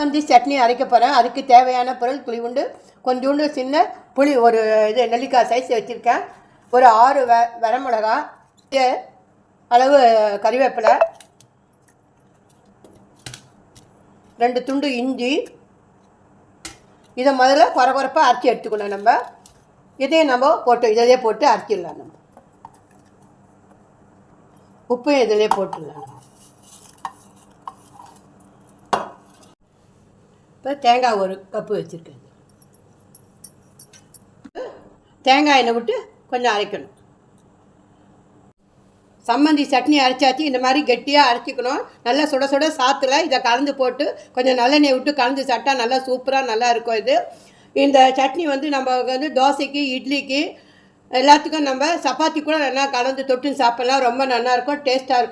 வந்து சட்னி அரைக்க போகிறேன் அதுக்கு தேவையான பொருள் புளி உண்டு. கொஞ்சோண்டு சின்ன புளி ஒரு இது நெல்லிக்காய் சைஸ் வச்சுருக்கேன். ஒரு ஆறு வ வரமிளகா அளவு கறிவேப்பிலை ரெண்டு துண்டு இஞ்சி. இதை முதல்ல குறை குறைப்பாக அரைச்சி எடுத்துக்கணும் நம்ம. இதையும் நம்ம போட்டு இதிலே போட்டு அரைச்சிடலாம் நம்ம. உப்பையும் இதிலே போட்டுடலாம். இப்போ தேங்காய் ஒரு கப்பு வச்சுருக்கேன். தேங்காய் எண்ணெய் விட்டு கொஞ்சம் அரைக்கணும். சம்மந்தி சட்னி அரைச்சாச்சு இந்த மாதிரி கெட்டியாக அரைச்சிக்கணும். நல்லா சுட சுட சாத்தில் இதை கலந்து போட்டு கொஞ்சம் நல்லெண்ணெய் விட்டு கலந்து சாப்பிட்டா நல்லா சூப்பராக நல்லா இருக்கும் இது. இந்த சட்னி வந்து நம்ம வந்து தோசைக்கு இட்லிக்கு எல்லாத்துக்கும் நம்ம சப்பாத்தி கூட நல்லா கலந்து தொட்டு சாப்பிட்லாம். ரொம்ப நல்லாயிருக்கும் டேஸ்ட்டாக இருக்கும்.